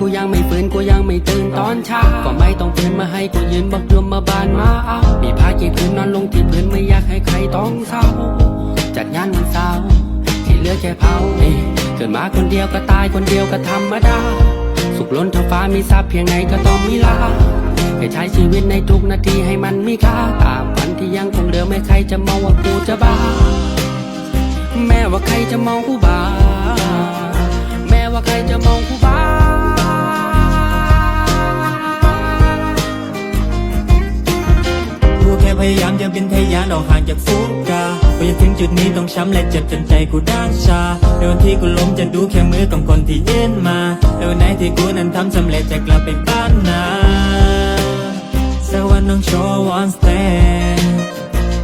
กูยังไม่ฟื้นกูยังไม่ตื่นตอนเช้าก็ไม่ต้องตื่นมาให้กูยืนบักยมมาบานมาเอามีผ้ากี่พื้นนอนลงที่พื้นไม่อยากให้ใครต้องเศร้า จัดงานวันเสาร์ที่เหลือแค่เผาเอ้เกิดมาคนเดียวก็ตายคนเดียวก็ธรรมดา สุขล้นเท่าฟ้ามีทรัพย์เพียงไหนก็ต้องมีลาให้ใช้ชีวิตในทุกนาทีให้มันมีค่าตามฝันที่ยังคงเหลือไม่ใครจะมองว่ากูจะบ้า แม้ว่าใครจะมองกูบ้า ยายามจะเป็นทยานออกห่างจากฟูกาพอจะถึงจุดนี้ต้องช้ำและเจ็บจนใจกูด้านชาในวันที่กูล้มจะดูแค่มือของคนที่เย็นมาในวันไหนที่กูนั้นทำสำเร็จจะกลับไปบ้านนาสักวันต้องโชว์ one stand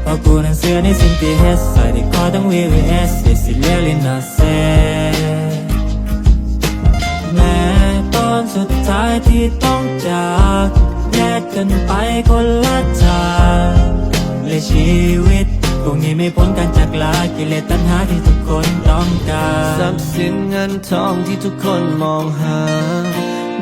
เพราะกูนั้นเสื้อในสิ่งที่เฮ็ดใส่ที่คอต้อง VVS This is really not sad แม้ตอนสุดท้ายที่ต้องจากแยกกันไปคนละทางและ ชีวิตคงนี้ไม่พ้นการจากลากิเลสตัณหาที่ทุกคนต้องการทรัพย์สินเงินทองที่ทุกคนมองหา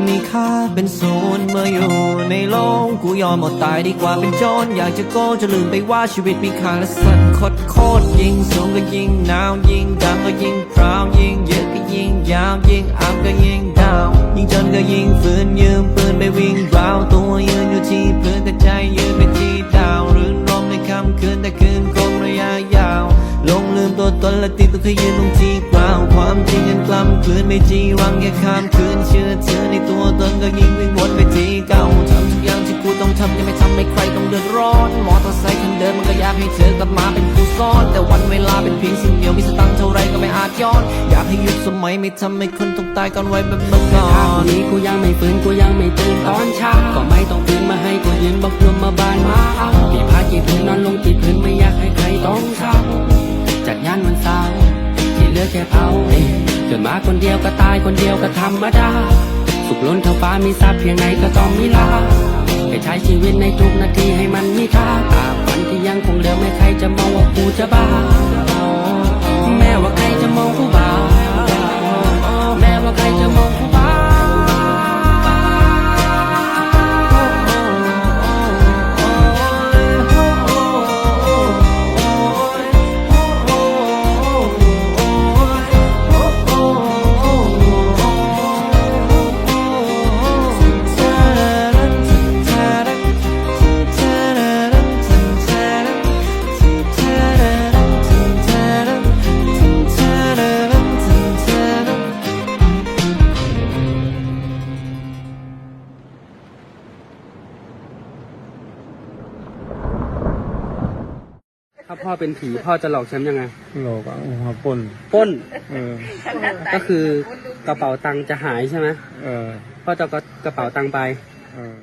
มีค่าเป็นศูนย์เมื่ออยู่ในโลกกูยอมอดตายดีกว่าเป็นโจรอยากจะโก้จะลืมไปว่าชีวิตมีค่าและสันคดโคตรยิ่งสูงก็ยิ่งหนาวยิ่งดำก็ยิ่งพราวยิ่งเยอะก็ยิ่งยาวยิ่งอัพก็ยิ่งดาวยิ่งจนก็ยิ่งฝืนยืมปืนไปวิ่งราวตัวยืนอยู่ที่ แติดตัวเคยยืนตรงที่เปล่าความจริงกันกล้ำกลืนไม่จีรังแค่ข้ามคืนเชื่อเธอในตัวตนก็ยิ่งวิ่งวนไปที่เก่าทำทุกอย่างที่กูต้องทำยังไม่ทำให้ใครต้องเดือดร้อนมอเตอร์ไซค์คันเดิมมันก็อยากให้เธอกลับมาเป็นผู้ซ่อน แต่วันเวลาเป็นเพียงสิ่งเดียวมีสตังค์เท่าไรก็ไม่อาจย้อน อยากให้ยุคสมัยไม่ทำให้คนต้องตายก่อนวัยแบบเมื่อก่อนนี้กูยังไม่ฟื้นกูยังไม่ตื่นตอนเช้าก็ไม่ต้องตื่นมาให้กูยืนบอกยมมาบานมาเอา เกิดมาคนเดียวก็ตายคนเดียวก็ธรรมดา สุขล้นเท่าฟ้ามีทรัพย์เพียงไหนก็ต้องมีลาให้ใช้ชีวิตในทุกนาทีให้มันมีค่าตาวันที่ยังคงเหลือไม่ใครจะมองว่ากูจะบ้า แม้ว่าใครจะมองกูบ้า ถ้าพ่อเป็นผีพ่อจะหลอกแชมป์ยังไงโลกอะหัวปนปล้น เออ ก็คือกระเป๋าตังค์จะหายใช่ไหมเออ พ่อจะเอากระเป๋าตังค์ไป เออ